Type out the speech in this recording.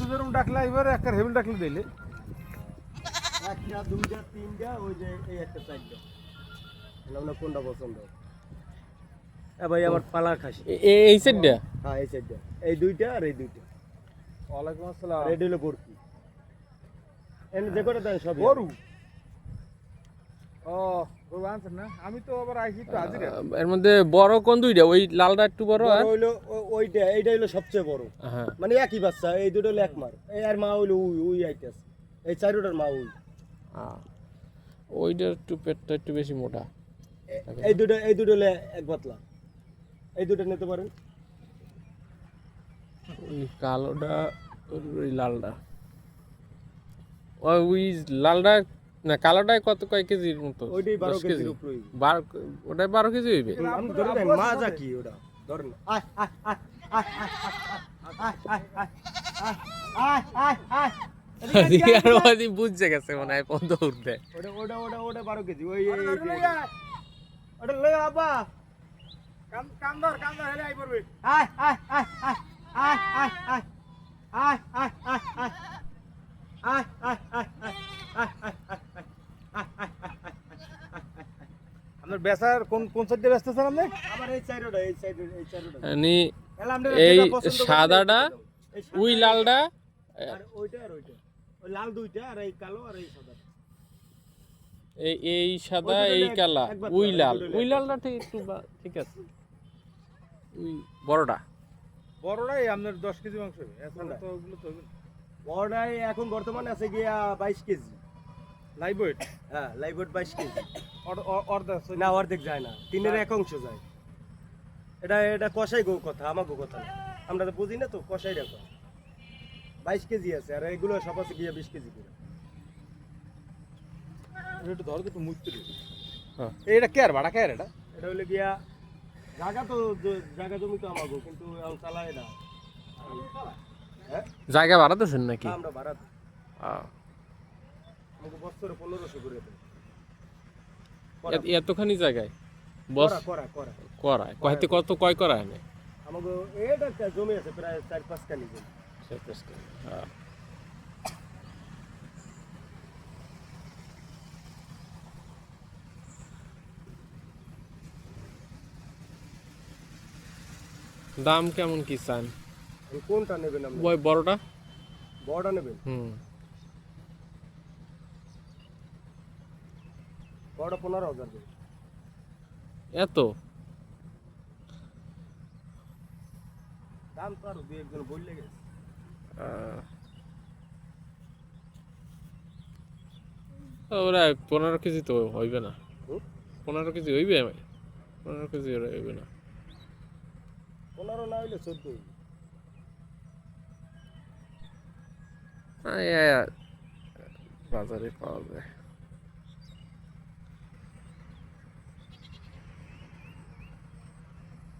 যেরকম ডাকলে এবার একটা হেভেল ডাকলে দিলে। একটা দুইটা তিনটা ওই যে এই একটা চারটা। আমরা কোনটা পছন্দ? এ ভাই আমার পালা খাসি। এই সাইডটা হ্যাঁ এই চারটা। এই দুইটা আর এই দুইটা। ওয়ালাইকুম আসসালাম। আর হলো বরফি। এনে যে কটা দেন সব গরু ও গরু আনছেন না আমি তো আবার আইছি তো হাজির আহ, এর মধ্যে বড় কোন দুইটা? ওই লালটা একটু বড় আর? হইল ওইটা এইটা হইল সবচেয়ে বড়। হ্যাঁ। মানে একই বাচ্চা এই দুটো হলো এক মার। এই আর মা হইল উই উই এই চারোটার মা উই। ওইটার একটু পেটটা একটু বেশি মোটা। এই দুটো এই দুটো এক পাতলা। এই দুটো নিতে পারেন। ওই কালোটা আর ওই লালটা। ওই ওই লালটা না কালোটায় কত কয় কেজির মতো ওইটাই বারো হইবে। বারো ওটাই বারো কেজি হইবে মাজা কি ওটা ধরেন আয় আয় আয় আয় আয় আয় আয় আয় আয় আয় এদিকে আর ওই বুঝছে গেছে মনে হয় পদ্ম উঠতে ওটা ওটা ওটা ওটা বারো কেজি ওই ওটা লই আব্বা কাম কাম ধর কাম ধর হেলে আই পড়বে আয় আয় আয় আয় আয় আয় আয় আয় আয় আয় আয় আয় আয় আয় আপনার বেচার কোন কোন সাইডে আপনি? আমার এই চাইরোটা এই এই এলা আমরা এই সাদাটা, ওই লালটা আর ওইটা আর ওইটা। ওই লাল দুইটা আর এই কালো আর এই সাদা। এই এই সাদা এই কালা তো, লাল। এক- লালটা ঠিক একটু বা- ঠিক আছে। ওই বড়টা। বড়টাই আপনার দশ কেজি মাংস হবে। এছাড়া তো ওগুলো তো বড়াই এখন বর্তমানে আছে গিয়া বাইশ কেজি। লাইভ ওয়েট হ্যাঁ লাইভট বাইশ কেজি। অর্ধেক না অর্ধেক যায় না। তিনের এক অংশ যায়। এটা এটা কষাই গো কথা আমার গো কথা না। আমরা তো বুঝি না তো কষাই রাখো বাইশ কেজি আছে আর এগুলো সব আছে গিয়া বিশ কেজি করে। একটু ধরো তো দিই হ্যাঁ। এইটা কে আর ভাড়া কে আর এটা? এটা হলে গিয়া জায়গা তো জায়গা জমি তো আমার গো, কিন্তু এখন চালায় না। হ্যাঁ? জায়গা বাড়াতেছেন নাকি? আমরা ভাড়া বছরে পনেরোশো করে এতখানি জায়গায়? বস করা করা করা। কয়তে কত কয় করায় না আমাকে এটা একটা জমি আছে প্রায় চার পাঁচ কানি জমি। হ্যাঁ। দাম কেমন কি চান? কোনটা নেবেন আপনি? ওই বড়টা? বড়টা নেবেন? হুম। বড়টা পনেরো হাজার এত? দাম তো আরও দুই একজন বললে গেছে। ওরা পনেরো কেজি তো হইবে না? পনেরো কেজি হইবে? পনেরো কেজি ওরা হইবে না। পনেরো না হইলে চোদ্দ আয়। বাজারে পাওয়া যায়।